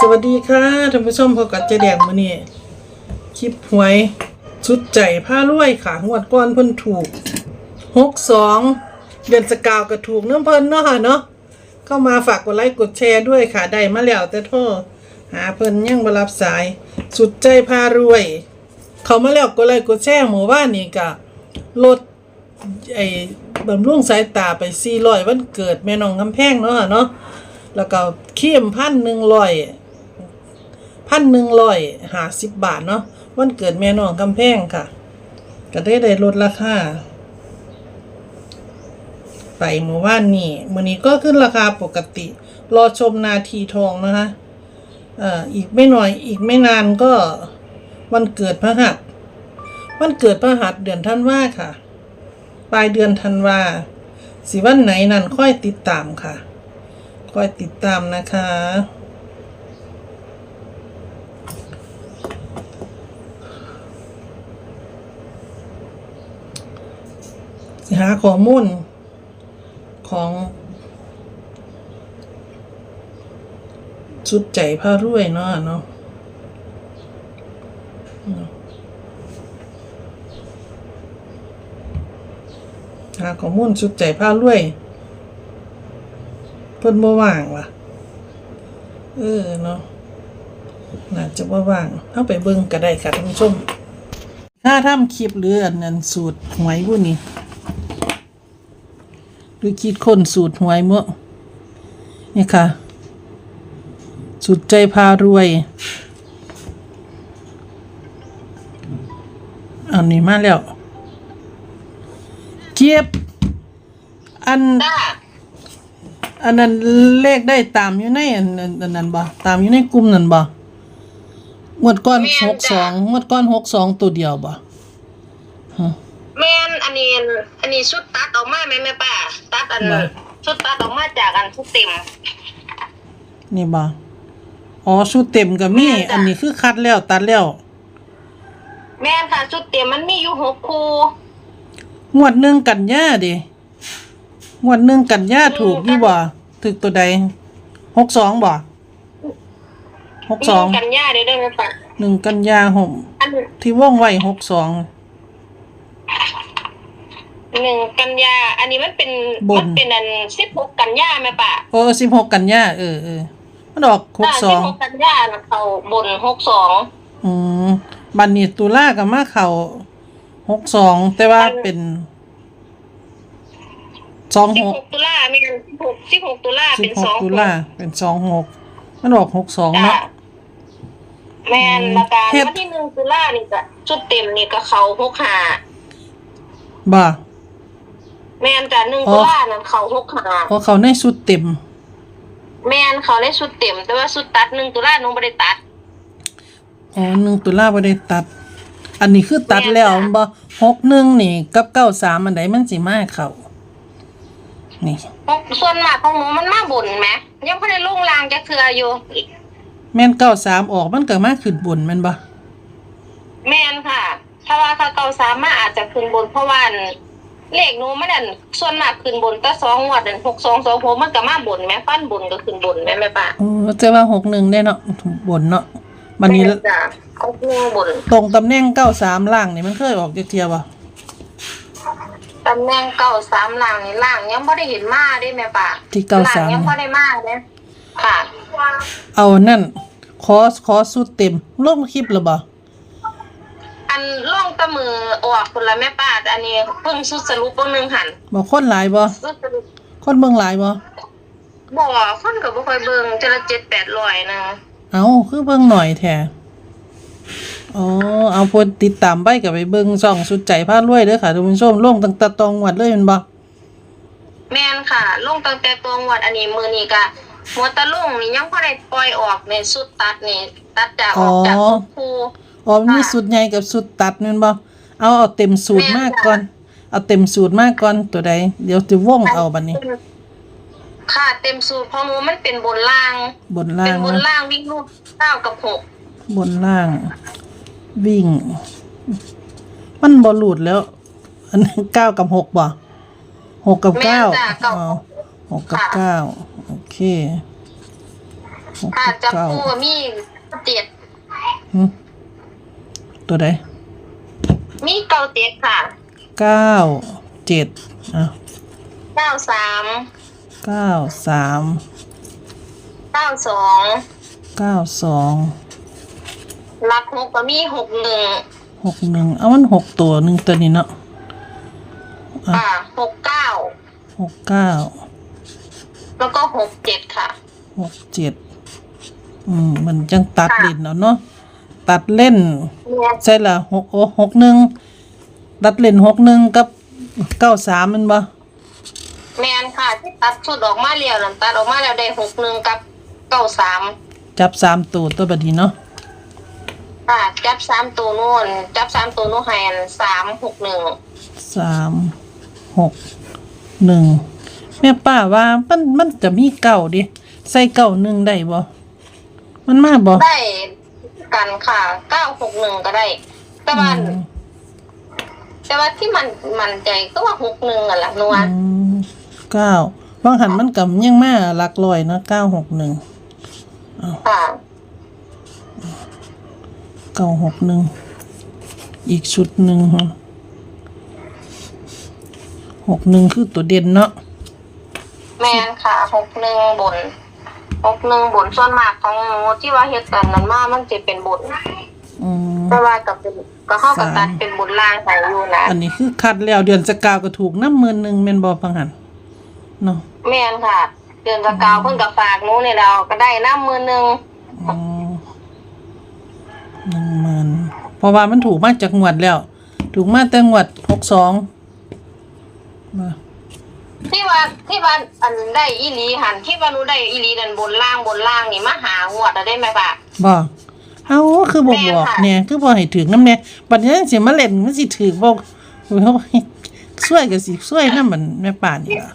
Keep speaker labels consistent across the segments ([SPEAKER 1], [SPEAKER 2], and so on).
[SPEAKER 1] สวัสดีค่ะท่านผู้ชมพบกับเจแดงมื้อนี้คลิปหวยชุดใจผ้ารวยค่ะงวดก้อนเพิ่นถูกหกสองเดือนสกาวก็ถูกน้ำเพิ่นเนาะค่ะเนาะเข้ามาฝากกดไลค์กดแชร์ด้วยค่ะ ได้มาแล้วแต่โทษหาเพิ่นยังบรับสาย สุดใจพารวย เขามาแล้วกดไลค์กดแชร์หมู่บ้านนี่ก็ลดไอ้บำรุงสายตาไป400วันเกิดแม่น้องกำแพงเนาะเนาะแล้วก็เขี้ยมพันหนึ่งร้อย พันหนึ่งร้อยห้าสิบบาทเนาะวันเกิดแม่น้องกำแพงค่ะ ก็ได้ได้ลดราคาไปหมู่บ้านนี่มื้อนี้ก็ขึ้นราคาปกติ รอชมนาทีทองนะคะเอ่ออีกไม่หน่อยอีกไม่นานก็วันเกิดพระหัสวันเกิดพระหัสเดือนธันวาค่ะ ปลายเดือนธันวาสิวันไหนนั่นค่อยติดตามค่ะคอยติดตามนะคะ สิหาข้อมูลของชุดใจผ้ารวยเนาะเนาะหาข้อมูลชุดใจผ้ารวยเพิ่นบ่ว่างว่ะเออเนาะน่าจะบ่ว่างเข้าไปเบิ่งก็ได้ค่ะท่านผู้ชม ถ้าทำคลิปหรืออันนั้นสูตรหวยผู้นี้ รือคิดคนสูตรหวยเมื่อนี่ค่ะ สุดใจพารวย อันนี้มาแล้ว เก็บอัน
[SPEAKER 2] จ้า
[SPEAKER 1] อันนั้นเลขได้ตามอยู่ในอันอันอันนั้นบ่ตามอยู่ในกลุ่มนั้นบ่งวดก้อนหกสองงวดก้อนหกสองตัวเดียวบ่
[SPEAKER 2] แม่นอันนี้อันนี้ชุดตัดออกมาแม่แม่ป้าตัดอันชุดตัดออกมาจากอันชุดเต็ม
[SPEAKER 1] นี่บ่อ๋อชุดเต็มก็มี
[SPEAKER 2] แม่นจ้ะ
[SPEAKER 1] อันนี้คือคัดแล้วตัดแล้ว
[SPEAKER 2] แม่นค่ะชุดเต็มมันมีอยู่หกคู่
[SPEAKER 1] งวดหนึ่งกันยาดิงวดหนึ่งกันยาถูกอยู่บ่ถูกตัวใดหกสองบ่หก
[SPEAKER 2] มี
[SPEAKER 1] สอง
[SPEAKER 2] กันย่าเด้อเด้อแม่ป้า
[SPEAKER 1] หนึ่งกันยาหก
[SPEAKER 2] อัน
[SPEAKER 1] ที่ว่องไว้หกสอง
[SPEAKER 2] หนึ่งกันยา อันนี้มันเป็น
[SPEAKER 1] บน
[SPEAKER 2] มันเป็นอันสิบหกกันยาแม่ป้า
[SPEAKER 1] โอ้สิบหกกันยาเออเออมันออกหกส
[SPEAKER 2] สิ
[SPEAKER 1] อบง
[SPEAKER 2] หกกันยาน่ะเขาบนหกสอง
[SPEAKER 1] อืมบันนี้ตุลากับมาเขาหกสองแต่ว่าเป็นสอง
[SPEAKER 2] สิบ
[SPEAKER 1] หก
[SPEAKER 2] หกตุลามีสิบหกสิบหกตุลา
[SPEAKER 1] สิ
[SPEAKER 2] เป็
[SPEAKER 1] บ
[SPEAKER 2] น
[SPEAKER 1] ห
[SPEAKER 2] ส
[SPEAKER 1] ก
[SPEAKER 2] อง
[SPEAKER 1] ตุลาเป็นสองหกมันออกหกสอง
[SPEAKER 2] จ้า
[SPEAKER 1] เนาะ
[SPEAKER 2] แม่นแล้วการ
[SPEAKER 1] เฮ็ด
[SPEAKER 2] วันที่หนึ่งตุลานี่ก็ชุดเต็มนี่ก็เขาหกหา
[SPEAKER 1] บ่า
[SPEAKER 2] แม่นจ้ะหนึ่ง
[SPEAKER 1] อ๋อ
[SPEAKER 2] ตุลานั่นเขาหกหา
[SPEAKER 1] เพราะเขาในสุดเต็ม
[SPEAKER 2] แม่นเขาได้ชุดเต็ม แต่ว่าชุดตัดหนึ่งตุลาหนูไม่ได้ตัด
[SPEAKER 1] อ๋อหนึ่งตุลาบ่ได้ตัด อันนี้คือตัดแล้ว
[SPEAKER 2] แม่นจ้ะ
[SPEAKER 1] บ่หกหนึ่งนี่ กับเก้าสามอันใดมันสิมาเขานี่
[SPEAKER 2] ส่วนมากของหนูมันมาบุญไหมยังไม่ได้ลุ่งลางจะเทืออยู่
[SPEAKER 1] แม่นเก้าสามออกมันก็มาขึ้นบนแม่นบ่
[SPEAKER 2] แม่นค่ะ ถ้าว่าเขาเก่าสามารถอาจจะขึ้นบนเพราะว่า เลขหนูมันนั่นส่วนมากขึ้นบนแต่สองงวดนั่นหกสองสองหกมันก็มาบนแม่ฟันบนก็ขึ้นบนแม่แม่ป้า
[SPEAKER 1] เออแต่ว่าหกหนึ่งได้เนาะบนเนาะบันนี้
[SPEAKER 2] แม่จ้ะเขาขึ้นบน
[SPEAKER 1] ตรงตำแหน่งเก้าสามล่างนี่มันเคยออกจักเทียบ่
[SPEAKER 2] ตำแหน่งเก่าสามหลังนี่ล่างยังไม่ได้เห็นมาได้แม่ป้า
[SPEAKER 1] ที่เก้า
[SPEAKER 2] หลั
[SPEAKER 1] สางม
[SPEAKER 2] ยังไม่ได้มาเลยค่ะ
[SPEAKER 1] เอานั่นขอขอสุดเต็มลงคลิปแล้วบ่
[SPEAKER 2] อันล่องตะมือออกคนละแม่ป้าแต่อันนี้เพิ่งสุดสรุปเพิ่งหนึ่งหัน
[SPEAKER 1] บ่คนหลายบ่
[SPEAKER 2] สุดสรุป
[SPEAKER 1] คนเบิ่งหลายบ่
[SPEAKER 2] บ่คนกับบ่ค่อยเบิ่งจะละเจ็ดแปดร้อยนะ
[SPEAKER 1] เอาคือเบิ่งหน่อยแท้อ๋อเอาพนติดตามไปก็ไปเบิ่งช่องสุดใจพารวยเด้อค่ะท่านผู้ชมลงตั้งแต่ตองวัดเลยแม่นบ่
[SPEAKER 2] แม่นค่ะลงตั้งแต่ตัวงวดอันนี้มือนี้ก็หัวตะลุงนี่ยังพอได้ปล่อยออกในสุดตัดนี่ตัดจากออกจากทุกคู่
[SPEAKER 1] อ๋อมันมีสุดใหญ่กับสุดตัดแม่นบ่เอาเอาเต็มสูตรมากก่อน เอาเต็มสูตรมากก่อนตัวใด เดี๋ยวจะว่องเอาบัดนี้
[SPEAKER 2] ค่ะ เต็มสูตรของหนูมันเป็นบนล่าง
[SPEAKER 1] บนล่า
[SPEAKER 2] เป็น
[SPEAKER 1] ง
[SPEAKER 2] บน
[SPEAKER 1] นะ
[SPEAKER 2] ล่างวิ่งรูดเก้ากับหก
[SPEAKER 1] บนล่าง วิ่ง มันบอลูดแล้ว อันนั้นเก้ากับหกบ่หกกับเก้าอ๋อหกกับเก้าโอเคหก
[SPEAKER 2] ค่ะ
[SPEAKER 1] กับ
[SPEAKER 2] จับ
[SPEAKER 1] เก้า
[SPEAKER 2] คู่ก็มีเจ็ด
[SPEAKER 1] หึ ตัวใด
[SPEAKER 2] มีเก้าเจ็ดค่ะ
[SPEAKER 1] เก้าเจ็ดอะ
[SPEAKER 2] เก้าสาม
[SPEAKER 1] เก้าสาม
[SPEAKER 2] เก้าสอง
[SPEAKER 1] เก้าสอง
[SPEAKER 2] รักหกก็มีหกหนึ่ง
[SPEAKER 1] หกหนึ่งเอามันหกตัวหนึ่งตัวนี้เนาะอะ
[SPEAKER 2] ค่ะหกเก้า
[SPEAKER 1] หกเก้า
[SPEAKER 2] แล้วก็หกเจ็ดค่ะ
[SPEAKER 1] หกเจ็ดอืมมันจังตัด
[SPEAKER 2] ค่ะ
[SPEAKER 1] เล่นเอาเนาะ ตัดเล่น
[SPEAKER 2] เนี่ย
[SPEAKER 1] ใช่ละหกโอหกหนึ่งตัดเล่นหกหนึ่งกับเก้าสามมันบ่
[SPEAKER 2] แมนค่ะที่ตัดชุดออกมาเรียวนั่นตัดออกมาแล้วได้หกหนึ่งกับเก้าสาม
[SPEAKER 1] จับสามตัวตัวบัดนี้เนาะ
[SPEAKER 2] ค่ะจับสามตัวนู่นจับสามตัวนู่นแฮนสามหกหนึ่ง
[SPEAKER 1] สามหกหนึ่งแม่ป้าว่ามันมันจะมีเก้าดิใส่เก้าหนึ่งได้บ่มันมาบ่
[SPEAKER 2] ได้ กันค่ะเก้าหกหนึ่งก็ได้ แต่ว่า
[SPEAKER 1] อืม
[SPEAKER 2] แต่ว่าที่มันมันใจก็ว่าหกหนึ่งอะล่ะนัว
[SPEAKER 1] อืมเก้าบางหันมันกับยังมาหลักลอยเนาะเก้าหกหนึ่ง
[SPEAKER 2] ค่ะ
[SPEAKER 1] เก้าหกหนึ่งอีกชุดหนึ่งฮะหกหนึ่งคือตัวเด่นเนาะ
[SPEAKER 2] แมนค่ะหกหนึ่งบน หกหนึ่งบนส่วนมากของหนูที่ว่าเฮ็ดกันนั้นมามันจะเป็นบน
[SPEAKER 1] อืม
[SPEAKER 2] แต่ว่ากับเป็นก็เข้ากับ
[SPEAKER 1] สาม
[SPEAKER 2] ตัดเป็นบนล่างใส่อยู่นะ
[SPEAKER 1] อันนี้คือคัดแล้วเดือนสกาวก็ถูกน้ำหมื่นหนึ่งแม่นบอพังหันเนาะ
[SPEAKER 2] แมนค่ะ เดือนสกาวเพิ่นกับฝากหนูเนี่ยเราก็ได้น้ำมือหนึ่ง
[SPEAKER 1] อ๋อหนึ่งหมื่นเพราะว่ามันถูกมาจากงวดแล้ว ถูกมาแต่งวดหกสองมา
[SPEAKER 2] ที่ว่าที่ว่าอันได้อีหลีหันที่ว่าหนูได้อีหลีนั่นบนล่างบนล่างนี่มาหางวดอะได้ไหมปะ
[SPEAKER 1] บอกเอาคือบอก
[SPEAKER 2] แม่น
[SPEAKER 1] บอก
[SPEAKER 2] ค่ะ
[SPEAKER 1] เนี่ยคือบอกให้ถึงน้ำเนี่ยบัดนี้สิมาเล่นมันสิถือบอกเขาช่วยกับสิช่วยน้ำมันแม่ป่านนี่ล่ะ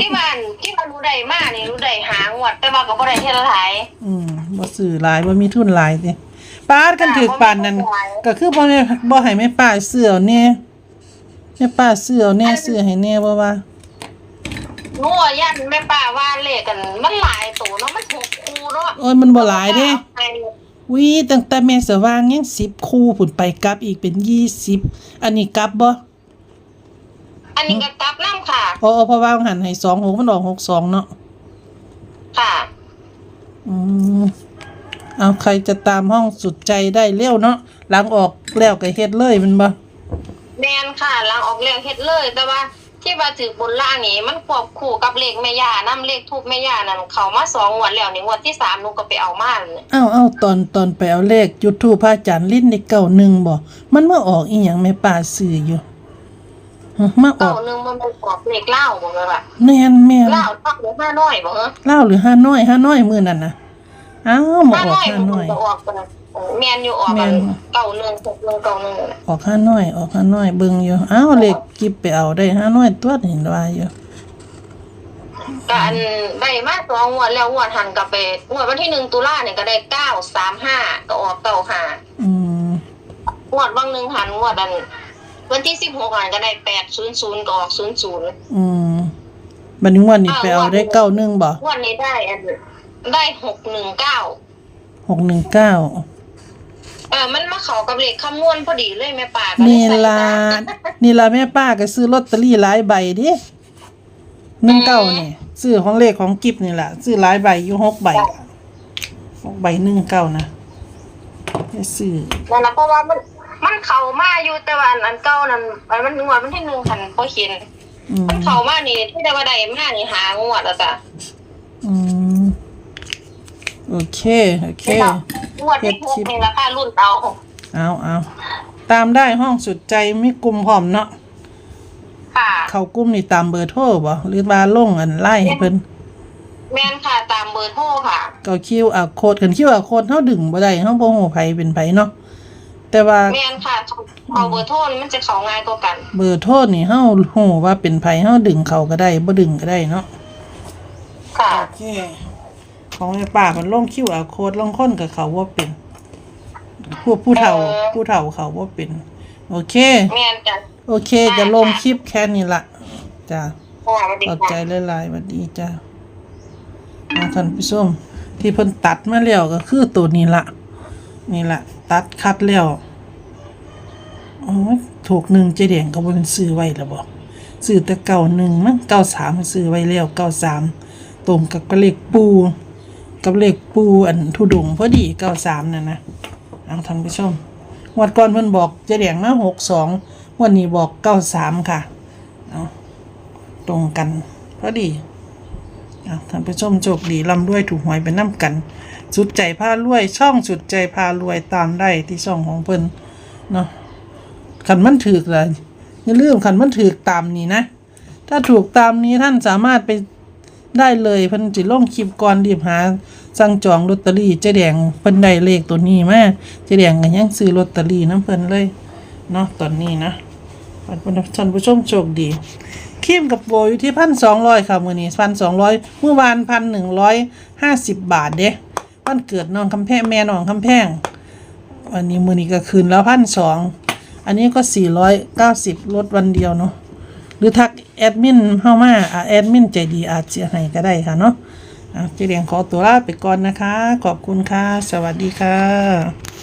[SPEAKER 2] ที่ว่าอันที่ว่าหนูได้มานี่หนูได้หางวดแต่ว่าก็บ่ได้เท่าไหร่
[SPEAKER 1] อืมบ่ซื้อหลายบ่มีทุนหลายติป้าดกันถือปานนั้นก็คือบ่ได้บ่ให้แม่ป้าเสื้อแน่แม่ป้าเสื้อแน่เสื้อให้แน่บ่ว่า
[SPEAKER 2] ห นูว่ายันแม่ป้าว่าเลขกันมันหลายตัวเนาะมันหกคู่เนาะ
[SPEAKER 1] โอ้ยมันบ่หลายเด้วิตั้งแต่แม่สว่างยัง10คู่พุ่นไปกลับอีกเป็น20อันนี้กลับบ่
[SPEAKER 2] อันนี้ก็กลับน้ำค่ะ
[SPEAKER 1] เพราะเพราะว่าหันให้26มันออก62เนาะ
[SPEAKER 2] ค่ะ
[SPEAKER 1] อืมเอาใครจะตามห้องสุดใจได้เร็วเนาะหลังออกแล้วก็เฮ็ดเลยแมันบ่
[SPEAKER 2] แมนค่ะหลังออกเลขเฮ็ดเลยแต่ว่า ที่ว่าถือบนล่างนี่มันควบคู่กับเลขแม่ย่านํเลขทูบแม่ย่านั่นเขามาสองงวดแล้วนี่งวดที่สามหนูก็ไปเอามาเลย
[SPEAKER 1] อ้าวอ้าวตอนตอนไปเอาเลขจุดธูปพระอาจารย์ลิ้นในเก้าหนึ่งบ่มันมาออกอีหยังแม่ป้าซื้ออยู่ฮะมาออ
[SPEAKER 2] เก้ากหนึ่งมันเป็นออกเลขเล่าบ่เลยล่ะ
[SPEAKER 1] แม่นแม่น
[SPEAKER 2] เล่าเล่าหรือห้าน้อยบ่เหรอ
[SPEAKER 1] เล่าวหรือห้าน้อยห้าน้อยมื้อนั้นน่ะอ้าวมา
[SPEAKER 2] ห้า
[SPEAKER 1] ออก
[SPEAKER 2] น้อย
[SPEAKER 1] ห้า
[SPEAKER 2] มัน
[SPEAKER 1] น้อย
[SPEAKER 2] ก็ออกกัน แมนอยู่ออก
[SPEAKER 1] แม่
[SPEAKER 2] กัน
[SPEAKER 1] น
[SPEAKER 2] เก้าหนึ่งหกหนึ่งเก้าหนึ่งนั่นแหละ
[SPEAKER 1] ออกห้าน้อย ออกห้าน้อยเบิ่งอยู่อ้าวเลขกิบไปเอาได้ห้าน้อยตัวเห็นว่าอยู่
[SPEAKER 2] ก็อันได้มาสองงวดแล้วงวดหันกลับไปงวดวันที่หนึ่งตุลาเนี่ยก็ได้เก้าสามห้าก็ออกเก้าห้า
[SPEAKER 1] อืม
[SPEAKER 2] งวดบางหนึ่งหันงวดอัน วันที่สิบหกหันก็ได้แปดศูนย์ศูนย์ก็ออกศูนย์ศูนย์
[SPEAKER 1] อืมบัดนี้วันนี้ไปเอาได้เก้าหนึ่งบ่
[SPEAKER 2] งวดนี้ได้อันได้หกหนึ่งเก้า
[SPEAKER 1] หกหนึ่งเก้า
[SPEAKER 2] เออมันมาเข้ากับเลขคำนวณพอดีเลยแม่ป่าก็เลย
[SPEAKER 1] นี่
[SPEAKER 2] ใส่
[SPEAKER 1] ล่ะ
[SPEAKER 2] ตาม
[SPEAKER 1] นี่ล่ะแม่ป้าก็ซื้อลอตเตอรี่หลายใบดิหนึ่งเก้านี่ซื้อของเลขของกิฟนี่แหละซื้อหลายใบอยู่หกใบหกใบหนึ่งเก้านะให้ซื้อ
[SPEAKER 2] นั่นนะเพราะว่ามันมันเข้ามาอยู่แต่ว่าอันอันเก้านั่นอันมันงวดมันที่หนึ่งหันพอเขียน
[SPEAKER 1] อืม
[SPEAKER 2] มันเข้ามานี่ที่ได้ว่าได้มานี่หางวดแล้วจ้ะ
[SPEAKER 1] อืมโอเค โอเค
[SPEAKER 2] ง วดที่หกนี่ราคารุ่นเอา
[SPEAKER 1] เอาเอาตามได้ห้องสุดใจมีกลุ่มพร้อมเนาะ
[SPEAKER 2] ค่ะ
[SPEAKER 1] เขากลุ่มนี่ตามเบอร์โทรบ่หรือว่าลงอันไล่ให้เพิ่น
[SPEAKER 2] แม่นค่ะตามเบอร์โทรค่ะ
[SPEAKER 1] ก็คิวอะโคดกันคิวอะโคดเฮาดึงบ่ได้เฮาบ่ฮู้ไผเป็นไผเนาะแต่ว่า
[SPEAKER 2] แม่นค่ะเอาเบอร์โทรนี่มันจะเข้าง่ายกว่ากัน
[SPEAKER 1] เบอร์โทรนี่เฮาฮู้ว่าเป็นไผเฮาดึงเขาก็ได้บ่ดึงก็ได้เนาะ
[SPEAKER 2] ค่ะ
[SPEAKER 1] โอเค ของแม่ป้ามันลงคิวอะโคดลงคนกับเขาบ่เป็นพวกผู้เฒ่า
[SPEAKER 2] เออ
[SPEAKER 1] ผู้เฒ่าเขาบ่เป็น โอเค
[SPEAKER 2] แม่นจ้ะ
[SPEAKER 1] โอเค จะลงคลิปแค่นี้ละจ้า
[SPEAKER 2] สวัสดี
[SPEAKER 1] ขอบ
[SPEAKER 2] ค่ะ
[SPEAKER 1] ใจหลายๆสวัสดีจ้าอ่าท่านผู้ชมที่เพิ่นตัดมาแล้วก็คือตัวนี้ละนี่ละตัดคัดแล้วโอ้ยถูกหนึ่งเจแดงก็บ่เป็นซื้อไว้แล้วบ่ซื้อแต่เก่าหนึ่งมั้งเก้าสามซื้อไว้แล้วเก้าสามตรงกับเลขปู กับเลขปูอันทุดงพอดีเก้าสามนั่นนะเอาท่านผู้ชมงวดก่อนเพิ่นบอกเจแดงมาหกสองวันนี้บอกเก้าสามค่ะเอาตรงกันพอดีอะท่านผู้ชมโชคดีร่ำรวยถูกหวยเป็นน้ำกัน สุดใจพารวย ช่องสุดใจพารวยตามได้ที่ช่องของเพิ่นเนาะขันมันถือเลยอย่าลืมขันมันถือตามนี้นะ ถ้าถูกตามนี้ท่านสามารถไปได้เลยเพิ่นจิลงคลิปก่อนรีบหา สั่งจองลอตเตอรี่เจ๊แดงเพิ่นได้เลขตัวนี้มาเจ๊แดงก็ยังซื้อลอตเตอรี่น้ำเพิ่นเลยเนาะตอนนี้นะท่านผู้ชมโชคดีคีมกับโบอยู่ที่พันสองร้อยค่ะมือนี้พันสองร้อยเมื่อวานพันหนึ่งร้อยห้าสิบบาทเด้วันเกิดน้องคำแพงแม่น้องคำแพงวันนี้มือนี้ก็คืนแล้วพันสองอันนี้ก็สี่ร้อยเก้าสิบลดวันเดียวเนาะหรือทักแอดมินเข้ามาอะแอดมินใจดีอาจจะให้ก็ได้ค่ะเนาะ เจเรียงขอตัวลาไปก่อนนะคะ ขอบคุณค่ะ สวัสดีค่ะ